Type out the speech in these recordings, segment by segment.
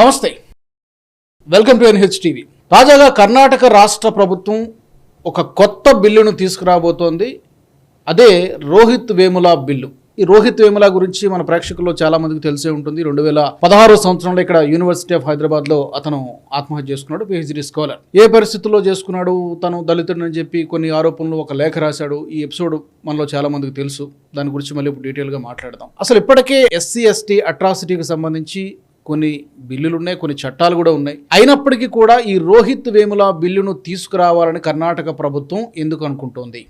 నమస్తే. Welcome to NH TV. తాజాగా కర్ణాటక రాష్ట్ర ప్రభుత్వం ఒక కొత్త బిల్లును తీసుకురాబోతోంది. అదే రోహిత్ వేముల బిల్లు. ఈ రోహిత్ వేముల గురించి మన ప్రేక్షకుల్లో చాలా మందికి తెలిసే ఉంటుంది. రెండు వేల పదహారు సంవత్సరంలో ఇక్కడ యూనివర్సిటీ ఆఫ్ హైదరాబాద్లో అతను ఆత్మహత్య చేసుకున్నాడు పిహెచ్డి స్కాలర్ ఏ పరిస్థితుల్లో చేసుకున్నాడు? తను దళితుడని చెప్పి కొన్ని ఆరోపణలు ఒక లేఖ రాశాడు. ఈ ఎపిసోడ్ మనలో చాలా మందికి తెలుసు. దాని గురించి మళ్ళీ ఇప్పుడు డీటెయిల్గా మాట్లాడదాం. అసలు ఇప్పటికే ఎస్సీ ఎస్టీ అట్రాసిటీకి సంబంధించి కొన్ని బిల్లులు ఉన్నాయి కొన్ని చట్టాలు కూడా ఉన్నాయి. అయినప్పటికీ కూడా ఈ రోహిత్ వేముల బిల్లును తీసుకురావాలని కర్ణాటక ప్రభుత్వం ఎందుకు అనుకుంటోంది?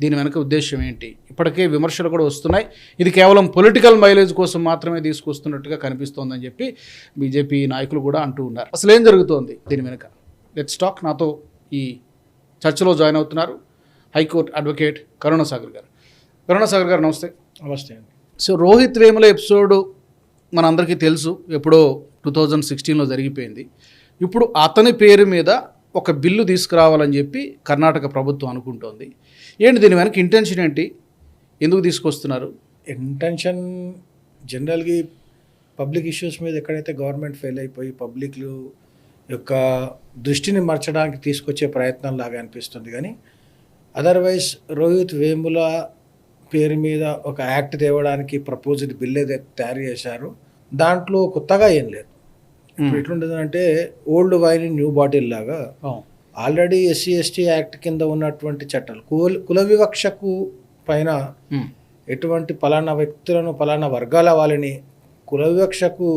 దీని వెనక ఉద్దేశం ఏంటి? ఇప్పటికే విమర్శలు కూడా వస్తున్నాయి. ఇది కేవలం పొలిటికల్ మైలేజ్ కోసం మాత్రమే తీసుకొస్తున్నట్టుగా కనిపిస్తోందని చెప్పి బీజేపీ నాయకులు కూడా అంటూ ఉన్నారు. అసలు ఏం జరుగుతోంది దీని వెనుక? లెట్స్ టాక్ నాతో ఈ చర్చలో జాయిన్ అవుతున్నారు హైకోర్టు అడ్వకేట్ కరుణాసాగర్ గారు. కరుణాసాగర్ గారు నమస్తే. నమస్తే అండి. సో రోహిత్ వేముల ఎపిసోడ్ మనందరికీ తెలుసు ఎప్పుడో టూ థౌజండ్ సిక్స్టీన్లో జరిగిపోయింది. ఇప్పుడు అతని పేరు మీద ఒక బిల్లు తీసుకురావాలని చెప్పి కర్ణాటక ప్రభుత్వం అనుకుంటోంది. ఏంటి దీని వెనక ఇంటెన్షన్ ఏంటి? ఎందుకు తీసుకొస్తున్నారు? ఇంటెన్షన్ జనరల్గా పబ్లిక్ ఇష్యూస్ మీద ఎక్కడైతే గవర్నమెంట్ ఫెయిల్ అయిపోయి పబ్లిక్లు యొక్క దృష్టిని మర్చడానికి తీసుకొచ్చే ప్రయత్నం లాగా అనిపిస్తుంది. కానీ అదర్వైజ్ రోహిత్ వేముల పేరు మీద ఒక యాక్ట్ తేవడానికి ప్రపోజ్డ్ బిల్ ఏదైతే తయారు చేశారో దాంట్లో కొత్తగా ఏం లేదు. ఇప్పుడు ఎట్లుంటుంది అంటే ఓల్డ్ వైన్ న్యూ బాటిల్ లాగా ఆల్రెడీ ఎస్సీ ఎస్టీ యాక్ట్ కింద ఉన్నటువంటి చట్టాలు. కుల కుల వివక్షకు పైన. ఎటువంటి పలానా వ్యక్తులను పలానా వర్గాల వాళ్ళని కుల వివక్షకు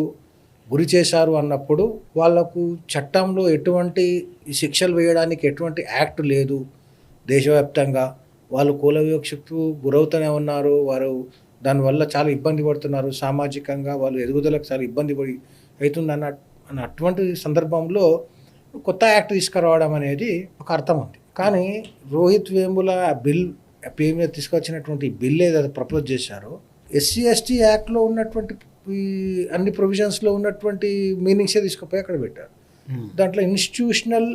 గురి చేశారు అన్నప్పుడు వాళ్ళకు చట్టంలో ఎటువంటి శిక్షలు వేయడానికి ఎటువంటి యాక్ట్ లేదు దేశవ్యాప్తంగా. వాళ్ళు కుల వివక్షకు గురవుతూనే ఉన్నారు. వారు దానివల్ల చాలా ఇబ్బంది పడుతున్నారు. సామాజికంగా వాళ్ళు ఎదుగుదలకు చాలా ఇబ్బంది పడి అవుతుంది అన్న అన్న అటువంటి సందర్భంలో కొత్త యాక్ట్ తీసుకురావడం అనేది ఒక అర్థం ఉంది. కానీ రోహిత్ వేముల బిల్ పేరు మీద తీసుకొచ్చినటువంటి బిల్ ఏదైతే ప్రపోజ్ చేశారో ఎస్సీ ఎస్టీ యాక్ట్లో ఉన్నటువంటి అన్ని ప్రొవిజన్స్లో ఉన్నటువంటి మీనింగ్సే తీసుకుపోయి అక్కడ పెట్టారు. దాంట్లో ఇన్స్టిట్యూషనల్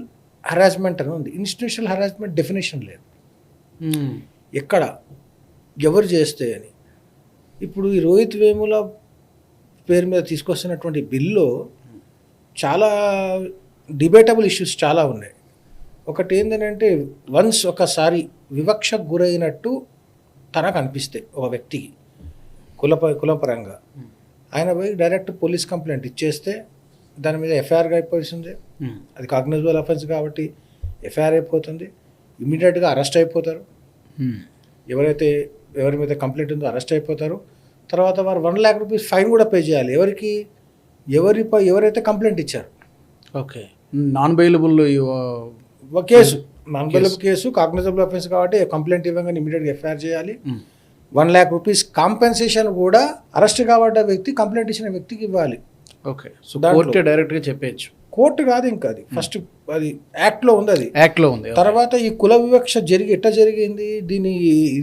హరాస్మెంట్ అని ఉంది. ఇన్స్టిట్యూషనల్ హరాస్మెంట్ డెఫినేషన్ లేదు. ఎక్కడ? ఎవరు చేస్తే అని. ఇప్పుడు ఈ రోహిత్ వేముల పేరు మీద తీసుకొస్తున్నటువంటి బిల్లో చాలా డిబేటబుల్ ఇష్యూస్ చాలా ఉన్నాయి. ఒకటి ఏంటంటే వన్స్ ఒకసారి వివక్షకు గురైనట్టు తనకు అనిపిస్తే ఒక వ్యక్తికి కులప కులపరంగా. ఆయన పోయి డైరెక్ట్ పోలీస్ కంప్లైంట్ ఇచ్చేస్తే దాని మీద ఎఫ్ఐఆర్గా అయిపోతుంది. అది కాగ్నైజబుల్ అఫెన్స్ కాబట్టి ఎఫ్ఐఆర్ అయిపోతుంది. ఇమీడియట్గా అరెస్ట్ అయిపోతారు. ఎవరైతే ఎవరి మీద కంప్లైంట్ ఉందో అరెస్ట్ అయిపోతారు. తర్వాత వారు వన్ ల్యాక్ రూపీస్ ఫైన్ కూడా పే చేయాలి. ఎవరికి ఎవరి ఎవరైతే కంప్లైంట్ ఇచ్చారు. ఓకే నాన్ బెయిలబుల్ ఒక case. Non bailable case cognizable offence కాబట్టి కంప్లైంట్ ఇవ్వగానే ఇమీడియట్గా ఎఫ్ఐఆర్ చేయాలి. వన్ ల్యాక్ రూపీస్ కాంపెన్సేషన్ కూడా అరెస్ట్ కాబడ్డ వ్యక్తి కంప్లైంట్ ఇచ్చిన వ్యక్తికి ఇవ్వాలి. ఓకే. సో కోర్టే డైరెక్ట్గా చెప్పేయచ్చు. కోర్టు కాదు ఇంకా అది. ఫస్ట్ అది యాక్ట్లో ఉంది అది. యాక్ట్లో ఉంది తర్వాత ఈ కుల వివక్ష జరిగి ఎట్లా జరిగింది? దీన్ని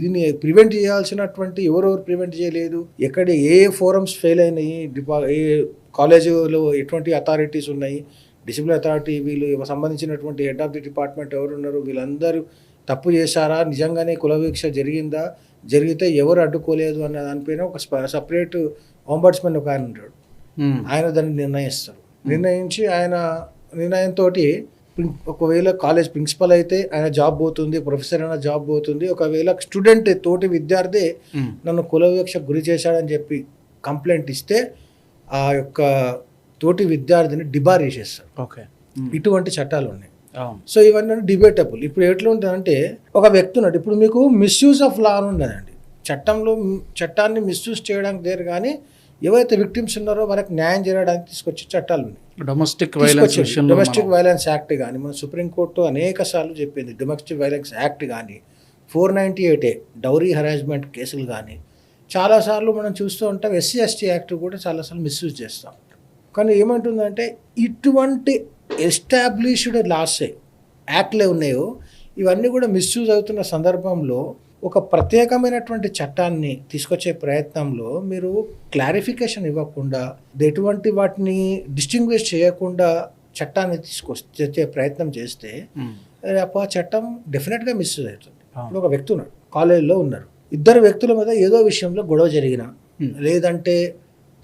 దీన్ని ప్రివెంట్ చేయాల్సినటువంటి ఎవరెవరు ప్రివెంట్ చేయలేదు? ఎక్కడ ఏ ఫోరమ్స్ ఫెయిల్ అయినాయి? డిపా ఏ కాలేజీలో ఎటువంటి అథారిటీస్ ఉన్నాయి? డిసిప్లిన్ అథారిటీ వీళ్ళు సంబంధించినటువంటి హెడ్ ఆఫ్ ది డిపార్ట్మెంట్ ఎవరు ఉన్నారు వీళ్ళందరూ తప్పు చేశారా? నిజంగానే కుల వివక్ష జరిగిందా? జరిగితే ఎవరు అడ్డుకోలేదు అన్న దానిపైన ఒక సపరేట్ ఆంబర్డ్స్మెన్ ఒక ఆయన ఉంటాడు. ఆయన దాన్ని నిర్ణయిస్తారు. నిర్ణయించి ఆయన నిర్ణయంతో ఒకవేళ కాలేజ్ ప్రిన్సిపల్ అయితే ఆయన జాబ్ పోతుంది ప్రొఫెసర్ అయినా జాబ్ పోతుంది ఒకవేళ స్టూడెంట్ తోటి విద్యార్థి మ్మ్. నన్ను కుల వివక్షకు గురి చేశాడని చెప్పి కంప్లైంట్ ఇస్తే ఆ యొక్క తోటి విద్యార్థిని డిబార్ చేసేస్తారు. ఓకే. ఇటువంటి చట్టాలు ఉన్నాయి. సో ఇవన్నీ డిబేటబుల్. ఇప్పుడు ఎట్లా ఉంటుందంటే ఒక వ్యక్తి ఉన్నాడు. ఇప్పుడు మీకు మిస్యూజ్ ఆఫ్ లా ఉన్నదండి. చట్టంలో చట్టాన్ని మిస్యూజ్ చేయడానికి దేరు కానీ ఎవరైతే విక్టిమ్స్ ఉన్నారో వాళ్ళకి న్యాయం చేయడానికి తీసుకొచ్చే చట్టాలు ఉన్నాయి. Domestic violence domestic violence act కానీ మన సుప్రీంకోర్టు అనేక సార్లు చెప్పింది డొమెస్టిక్ వైలెన్స్ యాక్ట్ కానీ four ninety eight A dowry harassment కేసులు కానీ చాలాసార్లు మనం చూస్తూ ఉంటాం ఎస్సీ ఎస్టీ యాక్ట్ కూడా చాలాసార్లు మిస్యూజ్ చేస్తాం. కానీ ఏమంటుందంటే ఇటువంటి ఎస్టాబ్లిష్డ్ లాసే యాక్ట్లే ఉన్నాయో ఇవన్నీ కూడా మిస్యూజ్ అవుతున్న సందర్భంలో ఒక ప్రత్యేకమైనటువంటి చట్టాన్ని తీసుకొచ్చే ప్రయత్నంలో మీరు క్లారిఫికేషన్ ఇవ్వకుండా ఎటువంటి వాటిని డిస్టింగ్విష్ చేయకుండా చట్టాన్ని తీసుకొచ్చే ప్రయత్నం చేస్తే. అప్పుడు ఆ చట్టం డెఫినెట్గా మిస్యూజ్ అవుతుంది. ఇప్పుడు ఒక వ్యక్తి ఉన్నాడు కాలేజీలో ఉన్నారు ఇద్దరు వ్యక్తుల మీద ఏదో విషయంలో గొడవ జరిగిన. లేదంటే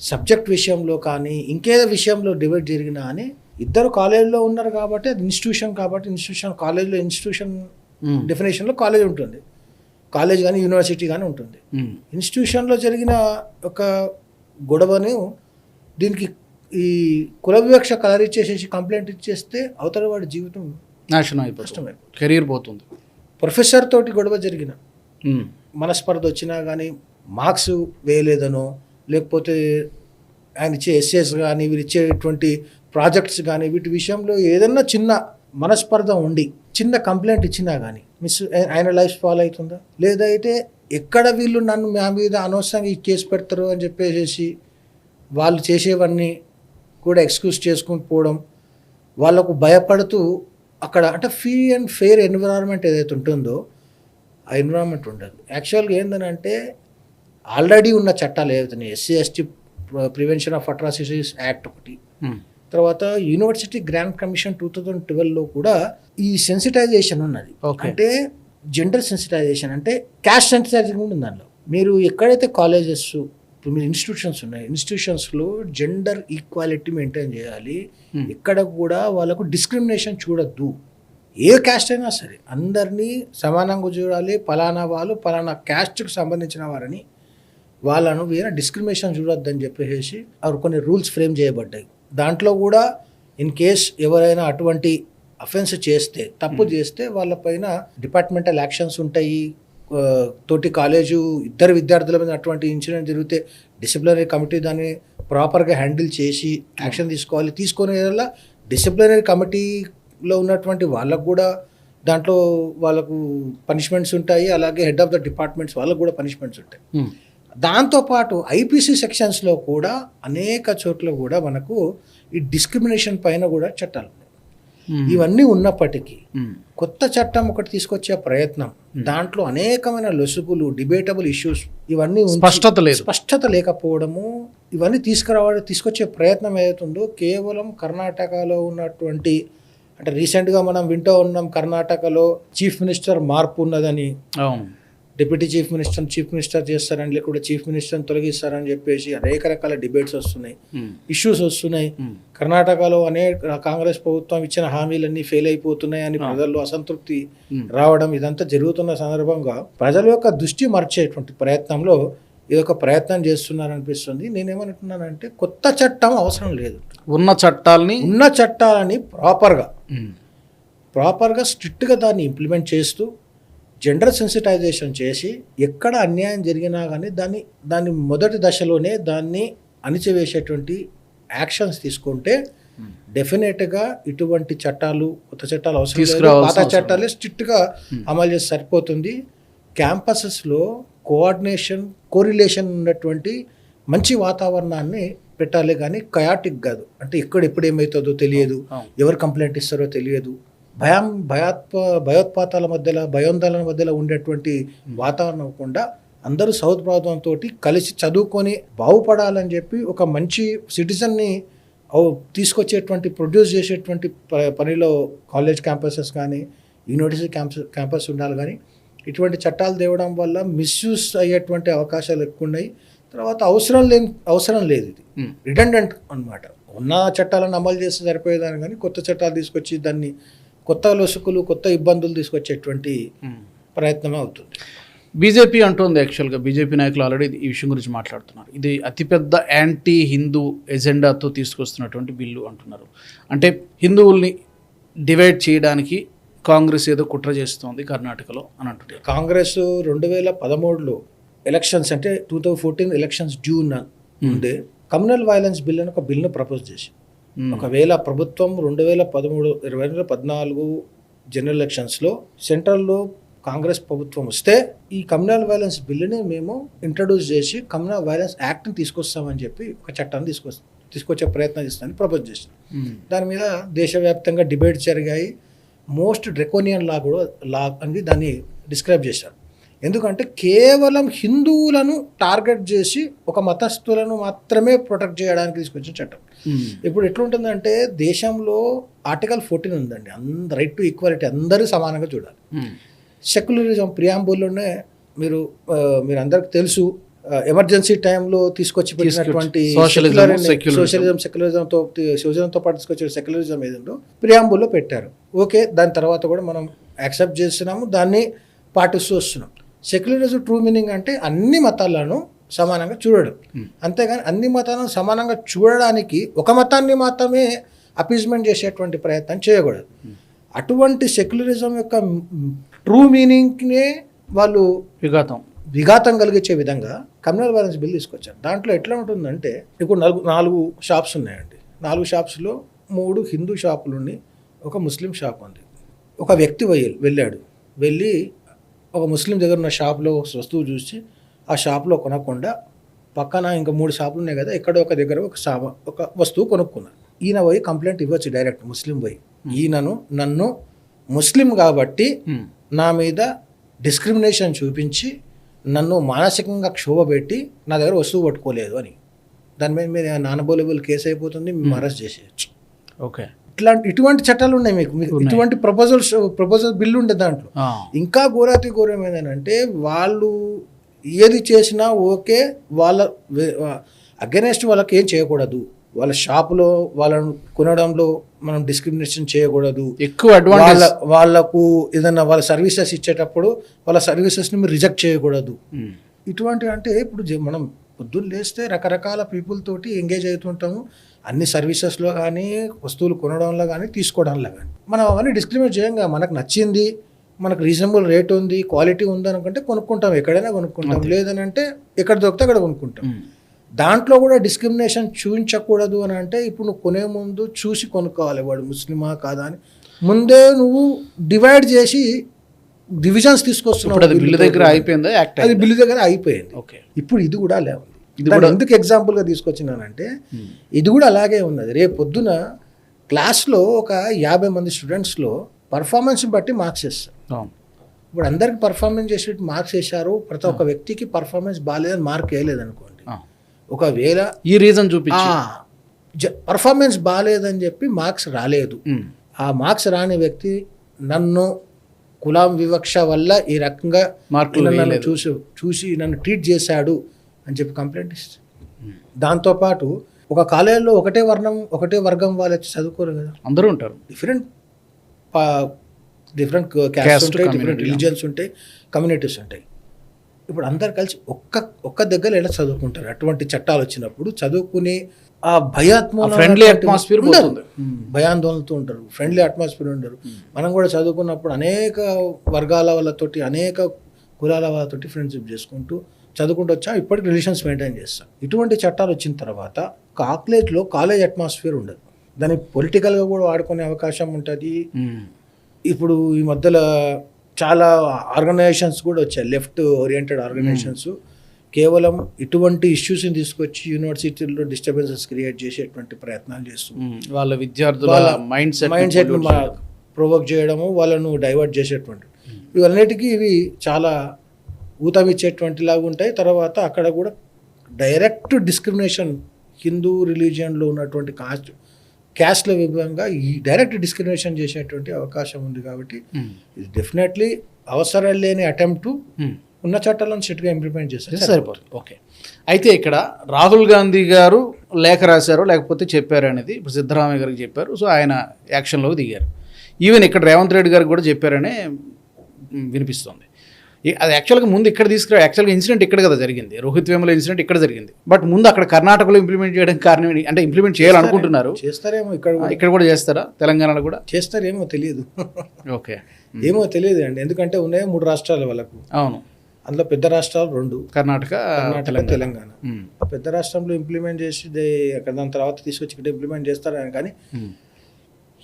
సబ్జెక్ట్ విషయంలో కానీ ఇంకేదో విషయంలో డిబేట్ జరిగినా అని ఇద్దరు కాలేజీలో ఉన్నారు కాబట్టి అది ఇన్స్టిట్యూషన్ కాబట్టి ఇన్స్టిట్యూషన్ కాలేజ్లో ఇన్స్టిట్యూషన్. డెఫినేషన్లో కాలేజ్ ఉంటుంది కాలేజ్ కానీ యూనివర్సిటీ కానీ ఉంటుంది. ఇన్స్టిట్యూషన్లో జరిగిన ఒక గొడవను దీనికి ఈ కుల వివక్ష కలర్ ఇచ్చేసేసి కంప్లైంట్ ఇచ్చేస్తే అవతల వాడి జీవితం నాశనం అయిపోతుంది కష్టమైపోతుంది కెరీర్ పోతుంది ప్రొఫెసర్ తోటి గొడవ జరిగిన. మనస్పర్ధ వచ్చినా కానీ మార్క్స్ వేయలేదనో లేకపోతే ఆయన ఇచ్చే ఎస్ఎస్ కానీ వీరు ఇచ్చేటువంటి ప్రాజెక్ట్స్ కానీ వీటి విషయంలో ఏదన్నా చిన్న మనస్పర్ధ ఉండి చిన్న కంప్లైంట్ ఇచ్చినా కానీ మిస్ ఆయన లైఫ్ ఫాలో అవుతుందా? లేదైతే ఎక్కడ వీళ్ళు నన్ను మా మీద అనవసరంగా ఈ కేసు పెడతారు అని చెప్పేసి వాళ్ళు చేసేవన్నీ కూడా ఎక్స్క్యూజ్ చేసుకుని పోవడం వాళ్ళకు భయపడుతూ అక్కడ అంటే ఫ్రీ అండ్ ఫెయిర్ ఎన్విరాన్మెంట్ ఏదైతే ఉంటుందో ఆ ఎన్విరాన్మెంట్ ఉండదు. యాక్చువల్గా ఏంటంటే ఆల్రెడీ ఉన్న చట్టాలు ఏవైతున్నాయి SC ST prevention of atrocities act ఒకటి తర్వాత university grant commission two thousand ట్వెల్వ్లో కూడా ఈ సెన్సిటైజేషన్ ఉన్నది. అంటే జెండర్ సెన్సిటైజేషన్ అంటే క్యాస్ట్ సెన్సిటైజేషన్ కూడా ఉంది దానిలో మీరు ఎక్కడైతే కాలేజెస్ ఇప్పుడు మీరు ఇన్స్టిట్యూషన్స్ ఉన్నాయి ఇన్స్టిట్యూషన్స్లో జెండర్ ఈక్వాలిటీ మెయింటైన్ చేయాలి. Hmm. ఎక్కడ కూడా వాళ్ళకు డిస్క్రిమినేషన్ చూడొద్దు. ఏ క్యాస్ట్ అయినా సరే అందరినీ సమానంగా చూడాలి. పలానా వాళ్ళు పలానా క్యాస్ట్కి సంబంధించిన వారని వాళ్ళను వేరే డిస్క్రిమినేషన్ చూడొద్దని చెప్పేసి అవి కొన్ని రూల్స్ ఫ్రేమ్ చేయబడ్డాయి. దాంట్లో కూడా ఇన్ కేస్ ఎవరైనా అటువంటి అఫెన్స్ చేస్తే తప్పు చేస్తే వాళ్ళపైన డిపార్ట్మెంటల్ యాక్షన్స్ ఉంటాయి. తోటి కాలేజు ఇద్దరు విద్యార్థుల మీద అటువంటి ఇన్సిడెంట్ జరిగితే డిసిప్లినరీ కమిటీ దాన్ని ప్రాపర్గా హ్యాండిల్ చేసి యాక్షన్ తీసుకోవాలి. తీసుకునే వల్ల డిసిప్లినరీ కమిటీలో ఉన్నటువంటి వాళ్ళకు కూడా దాంట్లో వాళ్ళకు పనిష్మెంట్స్ ఉంటాయి. అలాగే హెడ్ ఆఫ్ ద డిపార్ట్మెంట్స్ వాళ్ళకు కూడా పనిష్మెంట్స్ ఉంటాయి. మ్మ్. దాంతోపాటు ఐపీసీ సెక్షన్స్లో కూడా అనేక చోట్ల కూడా మనకు ఈ డిస్క్రిమినేషన్ పైన కూడా చట్టాలు. ఇవన్నీ ఉన్నప్పటికీ. కొత్త చట్టం ఒకటి తీసుకొచ్చే ప్రయత్నం దాంట్లో అనేకమైన లొసుగులు డిబేటబుల్ ఇష్యూస్ ఇవన్నీ స్పష్టత లేదు. స్పష్టత లేకపోవడము ఇవన్నీ తీసుకురావడం తీసుకొచ్చే ప్రయత్నం ఏదైతుందో కేవలం కర్ణాటకలో ఉన్నటువంటి అంటే రీసెంట్గా మనం వింటూ ఉన్నాం కర్ణాటకలో చీఫ్ మినిస్టర్ మార్పు ఉన్నదని అవును deputy chief minister chief minister చేస్తారని లేకుంటే చీఫ్ మినిస్టర్ని తొలగిస్తారని చెప్పేసి అనేక రకాల డిబేట్స్ వస్తున్నాయి మ్మ్. ఇష్యూస్ వస్తున్నాయి మ్మ్. కర్ణాటకలో అనేక కాంగ్రెస్ ప్రభుత్వం ఇచ్చిన హామీలన్నీ ఫెయిల్ అయిపోతున్నాయి అని ప్రజల్లో అసంతృప్తి మ్మ్. రావడం ఇదంతా జరుగుతున్న సందర్భంగా ప్రజల యొక్క దృష్టి మార్చేటువంటి ప్రయత్నంలో ఇది ఒక ప్రయత్నం చేస్తున్నారనిపిస్తుంది నేనేమంటున్నానంటే కొత్త చట్టం అవసరం లేదు ఉన్న చట్టాల్ని ఉన్న చట్టాలని ప్రాపర్గా. ప్రాపర్గా స్ట్రిక్ట్గా దాన్ని ఇంప్లిమెంట్ చేస్తూ జెండర్ సెన్సిటైజేషన్ చేసి ఎక్కడ అన్యాయం జరిగినా కానీ దాన్ని దాన్ని మొదటి దశలోనే దాన్ని అణిచివేసేటువంటి యాక్షన్స్ తీసుకుంటే డెఫినెట్గా ఇటువంటి చట్టాలు కొత్త చట్టాలు అవసరం లేదు. పాత చట్టాలే స్ట్రిక్ట్గా అమలు చేసి సరిపోతుంది. క్యాంపసెస్లో కోఆర్డినేషన్ కోరిలేషన్ ఉన్నటువంటి మంచి వాతావరణాన్ని పెట్టాలి కానీ కయాటిక్ కాదు. అంటే ఎక్కడ ఎప్పుడు ఏమవుతుందో తెలియదు. ఎవరు కంప్లైంట్ ఇస్తారో తెలియదు. భయం భయాత్ప భయోత్పాతాల మధ్యలో భయోందోళన మధ్యలో ఉండేటువంటి వాతావరణం అవ్వకుండా అందరూ సౌత్ ప్రాంతంతో కలిసి చదువుకొని బాగుపడాలని చెప్పి ఒక మంచి సిటిజన్ని తీసుకొచ్చేటువంటి ప్రొడ్యూస్ చేసేటువంటి ప- పనిలో కాలేజ్ క్యాంపసెస్ కానీ యూనివర్సిటీ క్యాంపస్ క్యాంపస్ ఉండాలి కానీ ఇటువంటి చట్టాలు తేవడం వల్ల మిస్యూస్ అయ్యేటువంటి అవకాశాలు ఎక్కువ ఉన్నాయి తర్వాత అవసరం లేని అవసరం లేదు ఇది. మ్మ్. రిడండెంట్ అన్నమాట. ఉన్న చట్టాలను అమలు చేస్తే సరిపోయేదాన్ని కానీ కొత్త చట్టాలు తీసుకొచ్చి దాన్ని కొత్త లొసుకులు కొత్త ఇబ్బందులు తీసుకొచ్చేటువంటి మ్మ్. ప్రయత్నమే అవుతుంది. బీజేపీ అంటోంది యాక్చువల్గా బీజేపీ నాయకులు ఆల్రెడీ ఈ విషయం గురించి మాట్లాడుతున్నారు. ఇది అతిపెద్ద యాంటీ హిందూ ఎజెండాతో తీసుకొస్తున్నటువంటి బిల్లు అంటున్నారు. అంటే హిందువుల్ని డివైడ్ చేయడానికి కాంగ్రెస్ ఏదో కుట్ర చేస్తోంది కర్ణాటకలో అని అంటున్నారు. కాంగ్రెస్ రెండు వేల పదమూడులో ఎలక్షన్స్ అంటే two thousand fourteen elections June ఉండే కమ్యూనల్ వైలెన్స్ బిల్ అని ఒక బిల్ను ప్రపోజ్ చేసి మ్మ్. ఒకవేళ ప్రభుత్వం రెండు వేల పదమూడు ఇరవై వేల పద్నాలుగు జనరల్ ఎలక్షన్స్లో సెంట్రల్లో కాంగ్రెస్ ప్రభుత్వం వస్తే ఈ కమ్యూనల్ వైలెన్స్ బిల్లుని మేము ఇంట్రడ్యూస్ చేసి కమ్యూనల్ వైలెన్స్ యాక్ట్ని తీసుకొస్తామని చెప్పి ఒక చట్టాన్ని తీసుకొస్తాం తీసుకొచ్చే ప్రయత్నం చేస్తామని ప్రపోజ్ మ్మ్. దాని మీద దేశవ్యాప్తంగా డిబేట్స్ జరిగాయి మోస్ట్ డ్రెకోనియన్ లా కూడా లా అని దాన్ని డిస్క్రైబ్ చేశారు ఎందుకంటే కేవలం హిందువులను టార్గెట్ చేసి ఒక మతస్థులను మాత్రమే ప్రొటెక్ట్ చేయడానికి తీసుకొచ్చిన చట్టం. ఇప్పుడు ఎట్లుంటుందంటే దేశంలో ఆర్టికల్ ఫోర్టీన్ ఉందండి. అంద రైట్ టు ఈక్వాలిటీ అందరూ సమానంగా చూడాలి. సెక్యులరిజం ప్రియాంబుల్లోనే మీరు మీరు అందరికి తెలుసు ఎమర్జెన్సీ టైంలో తీసుకొచ్చి పెట్టినటువంటి. సోషలిజం సెక్యులరిజంతో సోషలిజంతో పాటు తీసుకొచ్చే సెక్యులరిజం ఏదంటో ప్రియాంబుల్లో పెట్టారు. ఓకే దాని తర్వాత కూడా మనం యాక్సెప్ట్ చేస్తున్నాము దాన్ని పాటిస్తూ వస్తున్నాం. సెక్యులరిజం ట్రూ మీనింగ్ అంటే అన్ని మతాలను సమానంగా చూడడం. అంతేగాని అన్ని మతాలను సమానంగా చూడడానికి ఒక మతాన్ని మాత్రమే అపీజ్మెంట్ చేసేటువంటి ప్రయత్నం చేయకూడదు. అటువంటి సెక్యులరిజం యొక్క ట్రూ మీనింగ్నే వాళ్ళు విఘాతం. విఘాతం కలిగించే విధంగా కమ్యూనల్ బ్యాలెన్స్ బిల్ తీసుకొచ్చారు. దాంట్లో ఎట్లా ఉంటుందంటే ఇప్పుడు నాలుగు నాలుగు షాప్స్ ఉన్నాయండి. నాలుగు షాప్స్లో మూడు హిందూ షాపులు ఉండి ఒక ముస్లిం షాప్ ఉంది. ఒక వ్యక్తి వెళ్ళాడు. వెళ్ళి ఒక ముస్లిం దగ్గర ఉన్న షాప్లో ఒక వస్తువు చూసి ఆ షాప్లో కొనకుండా పక్కన ఇంకా మూడు షాపులు ఉన్నాయి కదా ఎక్కడో ఒక దగ్గర ఒక సామా ఒక వస్తువు కొనుక్కున్నాడు ఈయన పోయి కంప్లైంట్ ఇవ్వచ్చు డైరెక్ట్ ముస్లిం పోయి. ఈయనను నన్ను ముస్లిం కాబట్టి. నా మీద డిస్క్రిమినేషన్ చూపించి నన్ను మానసికంగా క్షోభ పెట్టి నా దగ్గర వస్తువు పట్టుకోలేదు అని. దాని మీద మీరు నానబోలేబుల్ కేసు అయిపోతుంది మేము అరెస్ట్ చేసేయచ్చు ఓకే. ఇట్లాంటి ఇటువంటి చట్టాలు ఉన్నాయి మీకు మీకు ఇటువంటి ప్రపోజల్స్ ప్రపోజల్ బిల్లు ఉండే దాంట్లో. ఇంకా ఘోరాతి ఘోరం ఏంటంటే వాళ్ళు ఏది చేసినా ఓకే వాళ్ళ అగెనెస్ట్ వాళ్ళకి ఏం చేయకూడదు. వాళ్ళ షాపులో వాళ్ళను కొనడంలో మనం డిస్క్రిమినేషన్ చేయకూడదు. ఎక్కువ అడ్వాంటేజ్ వాళ్ళ వాళ్ళకు ఏదైనా వాళ్ళ సర్వీసెస్ ఇచ్చేటప్పుడు వాళ్ళ సర్వీసెస్ని మీరు రిజెక్ట్ చేయకూడదు. ఉమ్. ఇటువంటి అంటే ఇప్పుడు మనం పొద్దున్న లేస్తే రకరకాల పీపుల్ తోటి ఎంగేజ్ అవుతుంటాము. అన్ని సర్వీసెస్లో కానీ వస్తువులు కొనడంలో కానీ తీసుకోవడంలో కానీ. మనం అవన్నీ డిస్క్రిమినేట్ చేయంగా. మనకు నచ్చింది మనకు రీజనబుల్ రేట్ ఉంది క్వాలిటీ ఉంది అనుకుంటే కొనుక్కుంటాం ఎక్కడైనా కొనుక్కుంటాం. లేదని అంటే ఎక్కడ దొరికితే అక్కడ కొనుక్కుంటాం. దాంట్లో కూడా డిస్క్రిమినేషన్ చూపించకూడదు అని అంటే ఇప్పుడు నువ్వు కొనే ముందు చూసి కొనుక్కోవాలి వాడు ముస్లిమా కాదా అని. ముందే నువ్వు డివైడ్ చేసి డివిజన్స్ తీసుకొస్తున్నావు. అది బిల్లు దగ్గర అయిపోయిందా? యాక్ట్ అది బిల్లు దగ్గర అయిపోయింది. ఓకే. ఇప్పుడు ఇది కూడా లేవు ఇది ఇది ఎందుకు ఎగ్జాంపుల్గా తీసుకొచ్చినానంటే ఇది కూడా అలాగే ఉన్నది. రేపు పొద్దున క్లాస్లో ఒక యాభై మంది స్టూడెంట్స్లో పర్ఫార్మెన్స్ బట్టి మార్క్స్ ఇస్తారు ఇప్పుడు అందరికి పర్ఫార్మెన్స్ చేసేట్టు మార్క్స్ వేశారు. ప్రతి ఒక్క వ్యక్తికి పర్ఫార్మెన్స్ బాగాలేదని మార్క్ వేయలేదు అనుకోండి. ఒకవేళ ఈ రీజన్ చూపించి. పర్ఫార్మెన్స్ బాగాలేదని చెప్పి మార్క్స్ రాలేదు. ఆ మార్క్స్ రాని వ్యక్తి నన్ను కులాం వివక్ష వల్ల ఈ రకంగా మార్కులు నన్ను. చూసి చూసి నన్ను ట్రీట్ చేశాడు అని చెప్పి కంప్లైంట్ ఇస్తుంది దాంతోపాటు ఒక కాలేజీలో ఒకటే వర్ణం ఒకటే వర్గం వాళ్ళు వచ్చి చదువుకోరు కదా. అందరూ ఉంటారు. డిఫరెంట్ డిఫరెంట్ క్యాస్ట్ ఉంటాయి డిఫరెంట్ రిలీజియన్స్ ఉంటాయి కమ్యూనిటీస్ ఉంటాయి. ఇప్పుడు అందరు కలిసి ఒక్క ఒక్క దగ్గర ఎలా చదువుకుంటారు? అటువంటి చట్టాలు వచ్చినప్పుడు చదువుకుని ఆ భయాత్మ friendly atmosphere పోతుంది. భయాందోళనతో ఉంటారు ఫ్రెండ్లీ అట్మాస్ఫియర్ ఉండరు. మనం కూడా చదువుకున్నప్పుడు అనేక వర్గాల వాళ్ళతోటి అనేక కులాల వాళ్ళతోటి ఫ్రెండ్షిప్ చేసుకుంటూ చదువుకుంటూ వచ్చాం ఇప్పటికి రిలేషన్స్ మెయింటైన్ చేస్తాం. ఇటువంటి చట్టాలు వచ్చిన తర్వాత కాలేజ్లో కాలేజ్ అట్మాస్ఫియర్ ఉండదు. దాన్ని పొలిటికల్గా కూడా వాడుకునే అవకాశం ఉంటుంది. ఇప్పుడు ఈ మధ్యలో చాలా ఆర్గనైజేషన్స్ కూడా వచ్చాయి. Left oriented organisations. కేవలం ఇటువంటి ఇష్యూస్ని తీసుకొచ్చి యూనివర్సిటీల్లో డిస్టర్బెన్సెస్ క్రియేట్ చేసేటువంటి ప్రయత్నాలు చేస్తుంది. వాళ్ళ విద్యార్థుల mind set mind set provoke చేయడము వాళ్ళను డైవర్ట్ చేసేటువంటి ఇవన్నిటికీ ఇవి చాలా ఊతమిచ్చేటువంటి లాగా ఉంటాయి. తర్వాత అక్కడ కూడా డైరెక్ట్ డిస్క్రిమినేషన్ హిందూ రిలీజియన్లో ఉన్నటువంటి కాస్ట్ క్యాస్ట్ల విధంగా ఈ డైరెక్ట్ డిస్క్రిమినేషన్ చేసేటువంటి అవకాశం ఉంది కాబట్టి ఇది డెఫినెట్లీ అవసరం లేని అటెంప్ట్ ఉన్న చట్టాలను స్ట్రిక్ట్గా ఇంప్లిమెంట్ చేస్తారు సరిపోతుంది. ఓకే. అయితే ఇక్కడ రాహుల్ గాంధీ గారు లేఖ రాశారు లేకపోతే చెప్పారు అనేది ఇప్పుడు సిద్ధరామయ్య గారికి చెప్పారు. సో ఆయన యాక్షన్లోకి దిగారు. ఈవెన్ ఇక్కడ రేవంత్ రెడ్డి గారికి కూడా చెప్పారనే వినిపిస్తుంది. అది యాక్చువల్గా ముందు ఇక్కడ తీసుకురా యాక్చువల్గా ఇన్సిడెంట్ ఇక్కడ కదా జరిగింది. రోహిత్ వేముల ఇన్సిడెంట్ ఇక్కడ జరిగింది. బట్ ముందు అక్కడ కర్ణాటకలో ఇంప్లిమెంట్ చేయడానికి కారణం? అంటే ఇంప్లిమెంట్ చేయాలనుకుంటున్నారు. చేస్తారేమో ఇక్కడ ఇక్కడ కూడా చేస్తారా? తెలంగాణలో కూడా? చేస్తారేమో తెలియదు. ఓకే. ఏమో తెలియదు అండి. ఎందుకంటే ఉన్నాయి మూడు రాష్ట్రాలు వాళ్ళకు. అవును. అందులో పెద్ద రాష్ట్రాలు రెండు. కర్ణాటక కర్ణాటక తెలంగాణ. పెద్ద రాష్ట్రంలో ఇంప్లిమెంట్ చేసి అక్కడ దాని తర్వాత తీసుకొచ్చి ఇక్కడ ఇంప్లిమెంట్ చేస్తారని కానీ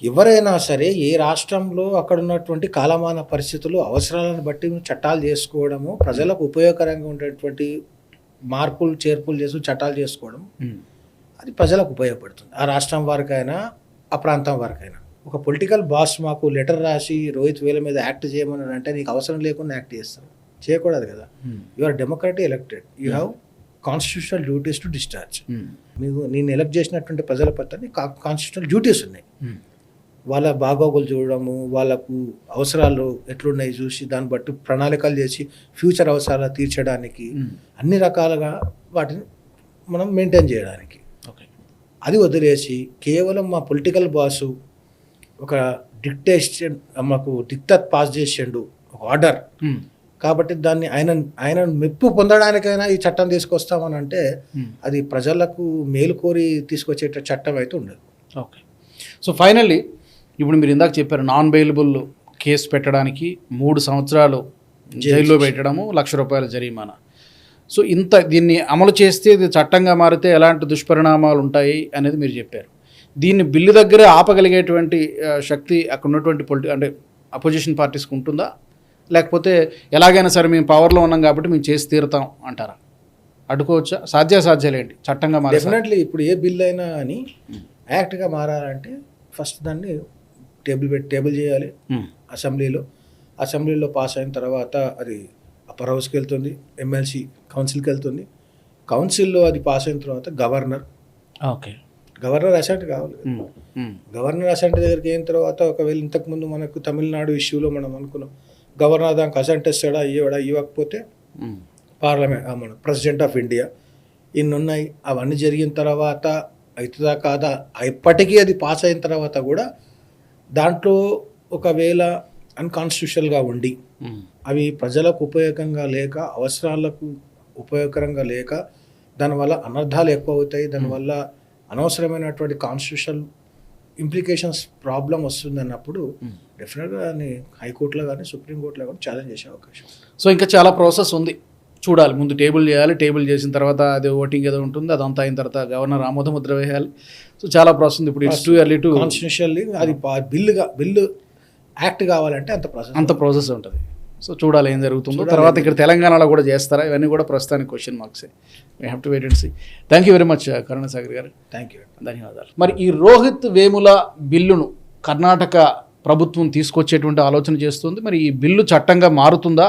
ఎవరైనా సరే ఏ రాష్ట్రంలో అక్కడ ఉన్నటువంటి కాలమాన పరిస్థితులు అవసరాలను బట్టి చట్టాలు చేసుకోవడము ప్రజలకు ఉపయోగకరంగా ఉండేటువంటి మార్పులు చేర్పులు చేసి చట్టాలు చేసుకోవడం అది ప్రజలకు ఉపయోగపడుతుంది. ఆ రాష్ట్రం వారికైనా ఆ ప్రాంతం వారికైనా. ఒక పొలిటికల్ బాస్ మాకు లెటర్ రాసి రోహిత్ వేల మీద యాక్ట్ చేయమని అంటే నీకు అవసరం లేకుండా యాక్ట్ చేస్తాను చేయకూడదు కదా. You are democratic elected you have constitutional duties to discharge మీకు నేను ఎలక్ట్ చేసినటువంటి ప్రజల పట్ల కాన్స్టిట్యూషనల్ డ్యూటీస్ ఉన్నాయి. వాళ్ళ బాగోగులు చూడడము వాళ్ళకు అవసరాలు ఎట్లున్నాయి చూసి దాన్ని బట్టి ప్రణాళికలు చేసి ఫ్యూచర్ అవసరాలు తీర్చడానికి అన్ని రకాలుగా వాటిని మనం మెయింటైన్ చేయడానికి. ఓకే. అది వదిలేసి కేవలం మా పొలిటికల్ బాసు ఒక డిక్టేషన్ మాకు డిక్టత్ పాస్ చేసిండు ఒక ఆర్డర్. కాబట్టి దాన్ని ఆయన ఆయన మెప్పు పొందడానికైనా ఈ చట్టం తీసుకొస్తామని అంటే అది ప్రజలకు మేలు కోరి తీసుకొచ్చే చట్టం అయితే ఉండదు. ఓకే. సో ఫైనల్లీ ఇప్పుడు మీరు ఇందాక చెప్పారు నాన్ బెయిలబుల్ కేసు పెట్టడానికి మూడు సంవత్సరాలు జైల్లో పెట్టడము లక్ష రూపాయల జరిమానా. సో ఇంత దీన్ని అమలు చేస్తే ఇది చట్టంగా మారితే ఎలాంటి దుష్పరిణామాలు ఉంటాయి అనేది మీరు చెప్పారు. దీన్ని బిల్లు దగ్గరే ఆపగలిగేటువంటి శక్తి అక్కడ ఉన్నటువంటి పొలిటి అంటే అపోజిషన్ పార్టీస్కి ఉంటుందా? లేకపోతే ఎలాగైనా సరే మేము పవర్లో ఉన్నాం కాబట్టి మేము చేసి తీరుతాం అంటారా? అడ్డుకోవచ్చా? సాధ్యాసాధ్యాలు ఏంటి చట్టంగా మారే డెఫినెట్లీ ఇప్పుడు ఏ బిల్ అయినా అని యాక్ట్గా మారాలంటే ఫస్ట్ దాన్ని టేబుల్ పెట్టి టేబుల్ చేయాలి అసెంబ్లీలో. అసెంబ్లీలో పాస్ అయిన తర్వాత అది అప్పర్ హౌస్కి వెళ్తుంది ఎమ్మెల్సీ కౌన్సిల్కి వెళ్తుంది. కౌన్సిల్లో అది పాస్ అయిన తర్వాత గవర్నర్. ఓకే. గవర్నర్ అసెంట్ కావాలి గవర్నర్ అసెంట్ దగ్గరికి అయిన తర్వాత ఒకవేళ ఇంతకుముందు మనకు తమిళనాడు ఇష్యూలో మనం అనుకున్నాం గవర్నర్ దానికి అసెంట్ ఇస్తాడా ఇవ్వడా ఇవ్వకపోతే పార్లమెంట్ మన ప్రెసిడెంట్ ఆఫ్ ఇండియా. ఇన్ని ఉన్నాయి అవన్నీ జరిగిన తర్వాత అవుతుందా కాదా ఇప్పటికీ అది పాస్ అయిన తర్వాత కూడా దాంట్లో ఒకవేళ అన్కాన్స్టిట్యూషనల్గా ఉండి అవి ప్రజలకు ఉపయోగంగా లేక అవసరాలకు ఉపయోగకరంగా లేక దానివల్ల అనర్థాలు ఎక్కువ అవుతాయి దానివల్ల అనవసరమైనటువంటి కాన్స్టిట్యూషన్ ఇంప్లికేషన్స్ ప్రాబ్లం వస్తుంది అన్నప్పుడు డెఫినెట్గా దాన్ని హైకోర్టులో కానీ సుప్రీంకోర్టులో కానీ ఛాలెంజ్ చేసే అవకాశం సో ఇంకా చాలా ప్రాసెస్ ఉంది. చూడాలి. ముందు టేబుల్ చేయాలి. టేబుల్ చేసిన తర్వాత అది ఓటింగ్ ఏదో ఉంటుంది. అదంతా అయిన తర్వాత గవర్నర్ ఆమోద ముద్ర వేయాలి. సో చాలా ప్రాసెస్ ఉంది. ఇప్పుడు it's too early to constitutionally అది బిల్లుగా బిల్లు యాక్ట్ కావాలంటే అంత ప్రాసెస్ అంత ప్రాసెస్ ఉంటుంది. సో చూడాలి ఏం జరుగుతుందో. తర్వాత ఇక్కడ తెలంగాణలో కూడా చేస్తారా? ఇవన్నీ కూడా ప్రస్తుతానికి question మార్క్సే we have to wait and see thank you very much Karunasagar garu. Thank you ధన్యవాదాలు. మరి ఈ రోహిత్ వేముల బిల్లును కర్ణాటక ప్రభుత్వం తీసుకొచ్చేటువంటి ఆలోచన చేస్తుంది. మరి ఈ బిల్లు చట్టంగా మారుతుందా?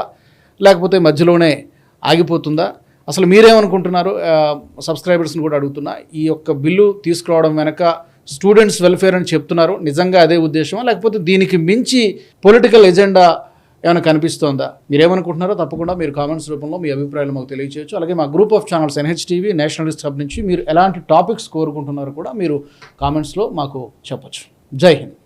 లేకపోతే మధ్యలోనే ఆగిపోతుందా? అసలు మీరేమనుకుంటున్నారు? సబ్స్క్రైబర్స్ని కూడా అడుగుతున్నా. ఈ యొక్క బిల్లు తీసుకురావడం వెనక స్టూడెంట్స్ వెల్ఫేర్ అని చెప్తున్నారు. నిజంగా అదే ఉద్దేశమా? లేకపోతే దీనికి మించి పొలిటికల్ ఎజెండా ఏమైనా కనిపిస్తోందా? మీరేమనుకుంటున్నారో తప్పకుండా మీరు కామెంట్స్ రూపంలో మీ అభిప్రాయాలు మాకు తెలియచేయచ్చు. అలాగే మా group of channels NHTV nationalist hub నుంచి మీరు ఎలాంటి టాపిక్స్ కోరుకుంటున్నారో కూడా మీరు కామెంట్స్లో మాకు చెప్పచ్చు. జై హింద్.